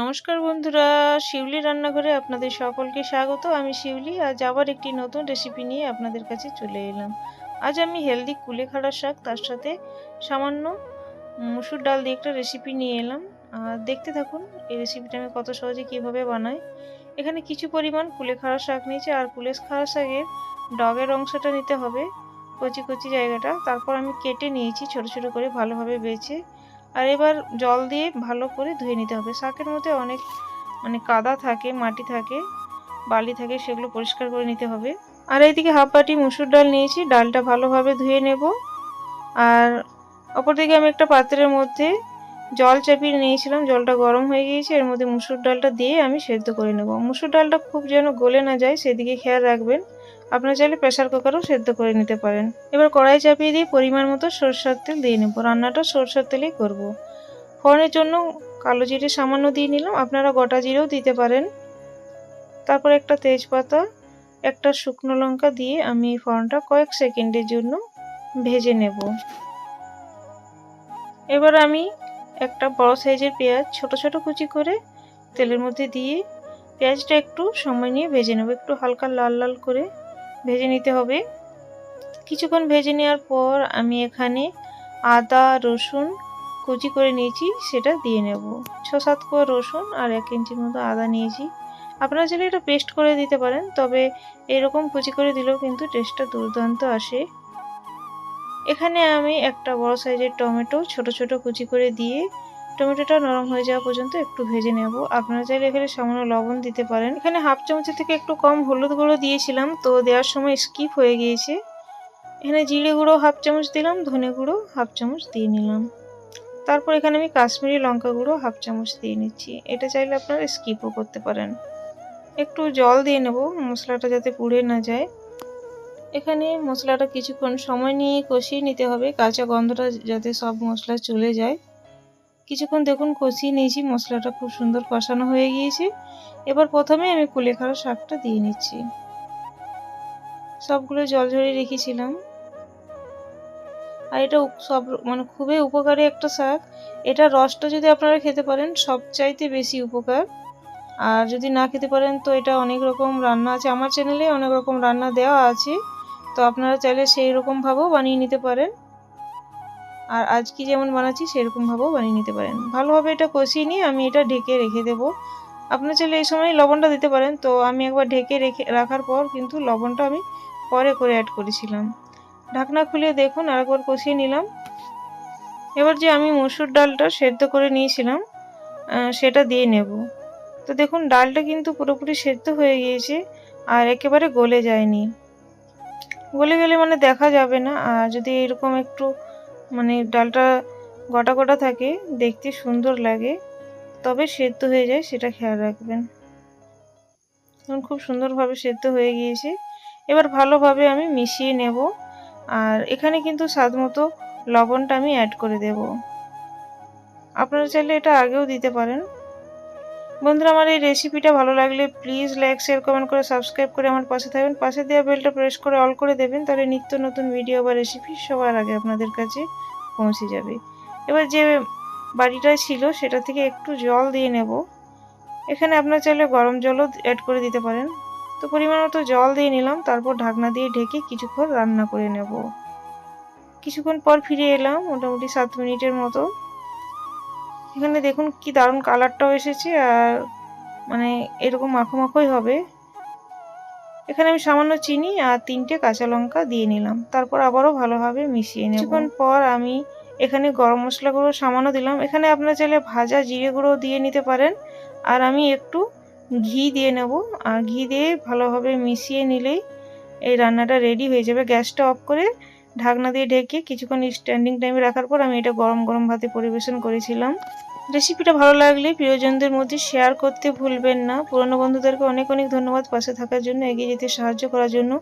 নমস্কার বন্ধুরা, শিউলি রান্নাঘরে আপনাদের সকলকে স্বাগত। আমি শিউলি, আজ আবার একটি নতুন রেসিপি নিয়ে আপনাদের কাছে চলে এলাম। আজ আমি হেলদি কুলেখাড়া শাক, তার সাথে সামান্য মুসুর ডাল দিয়ে একটা রেসিপি নিয়ে এলাম। আর দেখতে থাকুন, এই রেসিপিটা আমি কত সহজে কীভাবে বানাই। এখানে কিছু পরিমাণ কুলেখাড়া শাক নিয়েছি, আর কুলেখাড়া শাকের ডগের অংশটা নিতে হবে, কচি কচি জায়গাটা। তারপর আমি কেটে নিয়েছি, ছোট ছোট করে ভালোভাবে বেছে। আর এবার জল দিয়ে ভালো করে ধুয়ে নিতে হবে। শাকের মধ্যে অনেক মানে কাদা থাকে, মাটি থাকে, বালি থাকে, সেগুলো পরিষ্কার করে নিতে হবে। আর এইদিকে হাফ বাটি মুসুর ডাল নিয়েছি, ডালটা ভালোভাবে ধুয়ে নেব। আর অপরদিকে আমি একটা পাত্রের মধ্যে জল চাপিয়ে নিয়েছিলাম, জলটা গরম হয়ে গিয়েছে, এর মধ্যে মুসুর ডালটা দিয়ে আমি সেদ্ধ করে নেব। মুসুর ডালটা খুব যেন গলে না যায়, সেদিকে খেয়াল রাখবেন। আপনারা চাইলে প্রেশার কুকারও সেদ্ধ করে নিতে পারেন। এবার কড়াই চাপিয়ে দিয়ে পরিমাণ মতো সরষার তেল দিয়ে নেব। রান্নাটা সরষার তেলেই করব। ফোড়নের জন্য কালো জিরে সামান্য দিয়ে নিলাম। আপনারা গোটা জিরেও দিতে পারেন। তারপর একটা তেজপাতা, একটা শুকনো লঙ্কা দিয়ে আমি ফোড়নটা কয়েক সেকেন্ডের জন্য ভেজে নেব। এবার আমি একটা বড় সাইজের পেঁয়াজ ছোট ছোট কুচি করে তেলের মধ্যে দিয়ে পেঁয়াজটা একটু সময় নিয়ে ভেজে নেব। একটু হালকা লাল লাল করে ভেজে নিতে হবে। কিছুক্ষণ ভেজে নেওয়ার পর আমি এখানে আদা, রসুন কুচি করে নিয়েছি, সেটা দিয়ে নেব। ছ সাত কোয়া রসুন আর এক ইঞ্চির মতো আদা নিয়েছি। আপনারা চাইলে এটা পেস্ট করে দিতে পারেন, তবে এরকম কুচি করে দিলেও কিন্তু টেস্টটা দুর্দান্ত আসে। এখানে আমি একটা বড় সাইজের টমেটো ছোট ছোট কুচি করে দিয়ে টমেটোটা নরম হয়ে যাওয়া পর্যন্ত একটু ভেজে নেব। আপনারা চাইলে এখানে সামান্য লবণ দিতে পারেন। এখানে হাফ চামচের থেকে একটু কম হলুদ গুঁড়ো দিয়েছিলাম, তো দেওয়ার সময় স্কিপ হয়ে গিয়েছে। এখানে জিরে গুঁড়ো হাফ চামচ দিলাম, ধনে গুঁড়ো হাফ চামচ দিয়ে নিলাম। তারপর এখানে আমি কাশ্মীরি লঙ্কা গুঁড়ো হাফ চামচ দিয়ে নিচ্ছি। এটা চাইলে আপনারা স্কিপও করতে পারেন। একটু জল দিয়ে নেব, মশলাটা যাতে পুড়ে না যায়। এখানে মশলাটা কিছুক্ষণ সময় নিয়ে কষিয়ে নিতে হবে। কাঁচা গন্ধটা যাতে সব মশলা চলে যায়। কিছুক্ষণ দেখুন কষিয়ে নিয়েছি, মশলাটা খুব সুন্দর কষানো হয়ে গিয়েছে। এবার প্রথমে আমি কুলেখাড়া শাকটা দিয়ে নিচ্ছি। সবগুলো জল ঝরিয়ে রেখেছিলাম। আর এটা সব মানে খুবই উপকারী একটা শাক। এটা রসটা যদি আপনারা খেতে পারেন, সবচাইতে বেশি উপকার। আর যদি না খেতে পারেন, তো এটা অনেক রকম রান্না আছে। আমার চ্যানেলে অনেক রকম রান্না দেওয়া আছে। তো আপনারা চাইলে সেই রকমভাবেও বানিয়ে নিতে পারেন। আর আজকে যেমন বানাচ্ছি সেরকমভাবেও বানিয়ে নিতে পারেন। ভালোভাবে এটা কষিয়ে নিয়ে আমি এটা ঢেকে রেখে দেবো। আপনার চাইলে এই সময় লবণটা দিতে পারেন। তো আমি একবার ঢেকে রেখে, রাখার পর কিন্তু লবণটা আমি পরে করে অ্যাড করেছিলাম। ঢাকনা খুলে দেখুন, আরেকবার কষিয়ে নিলাম। এবার যে আমি মসুর ডালটা সেদ্ধ করে নিয়েছিলাম সেটা দিয়ে নেব। তো দেখুন, ডালটা কিন্তু পুরোপুরি সেদ্ধ হয়ে গিয়েছে আর একেবারে গলে যায়নি। গলে গেলে মানে দেখা যাবে না। আর যদি এরকম একটু মানে ডালটা গোটা গোটা থাকে, দেখতে সুন্দর লাগে। তবে সেদ্ধ হয়ে যায়, সেটা খেয়াল রাখবেন। এখন খুব সুন্দরভাবে সেদ্ধ হয়ে গিয়েছে। এবার ভালোভাবে আমি মিশিয়ে নেব। আর এখানে কিন্তু স্বাদ মতো লবণটা আমি অ্যাড করে দেব। আপনারা চাইলে এটা আগেও দিতে পারেন। বন্ধুরা, আমার এই রেসিপিটা ভালো লাগলে প্লিজ লাইক শেয়ার কমেন্ট করে সাবস্ক্রাইব করে আমার পাশে থাকবেন। পাশে দেওয়া বেলটা প্রেস করে অল করে দেবেন, তাহলে নিত্য নতুন ভিডিও বা রেসিপি সবার আগে আপনাদের কাছে পৌঁছে যাবে। এবার যে বাড়িটা ছিল, সেটা থেকে একটু জল দিয়ে নেব। এখানে আপনার চাইলে গরম জলও অ্যাড করে দিতে পারেন। তো পরিমাণ মতো জল দিয়ে নিলাম, তারপর ঢাকনা দিয়ে ঢেকে কিছুক্ষণ রান্না করে নেব। কিছুক্ষণ পর ফিরে এলাম, মোটামুটি সাত মিনিটের মতো। এখানে দেখুন কি দারুণ কালারটাও এসেছে, আর মানে এরকম মাখো মাখোই হবে। এখানে আমি সামান্য চিনি আর তিনটে কাঁচা লঙ্কা দিয়ে নিলাম। তারপর আবারও ভালোভাবে মিশিয়ে নেব। কিছুক্ষণ পর আমি এখানে গরম মশলা গুঁড়ো সামান্য দিলাম। এখানে আপনার চাইলে ভাজা জিরে গুঁড়ো দিয়ে নিতে পারেন। আর আমি একটু ঘি দিয়ে নেব। আর ঘি দিয়ে ভালোভাবে মিশিয়ে নিলেই এই রান্নাটা রেডি হয়ে যাবে। গ্যাসটা অফ করে ঢাকনা দিয়ে ঢেকে কিছুক্ষণ স্ট্যান্ডিং টাইমে রাখার পর আমি এটা গরম গরম ভাতে পরিবেশন করেছিলাম। রেসিপিটা ভালো লাগলে প্রিয়জনদের মধ্যে শেয়ার করতে ভুলবেন না। পুরনো বন্ধুদেরকে অনেক অনেক ধন্যবাদ পাশে থাকার জন্য, এগিয়ে যেতে সাহায্য করার জন্য।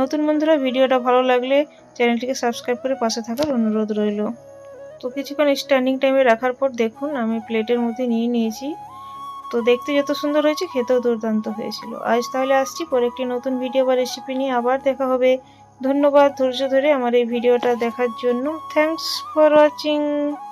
নতুন বন্ধুরা, ভিডিওটা ভালো লাগলে চ্যানেলটিকে সাবস্ক্রাইব করে পাশে থাকার অনুরোধ রইল। তো কিছুক্ষণ স্ট্যান্ডিং টাইমে রাখার পর দেখুন, আমি প্লেটের মধ্যে নিয়ে নিয়েছি। তো দেখতে যত সুন্দর হয়েছে, খেতেও দুর্দান্ত হয়েছিল। আজ তাহলে আসছি পরে একটি নতুন ভিডিও বা রেসিপি নিয়ে আবার দেখা হবে। ধন্যবাদ ধৈর্য ধরে আমার এই ভিডিওটা দেখার জন্য। Thanks for watching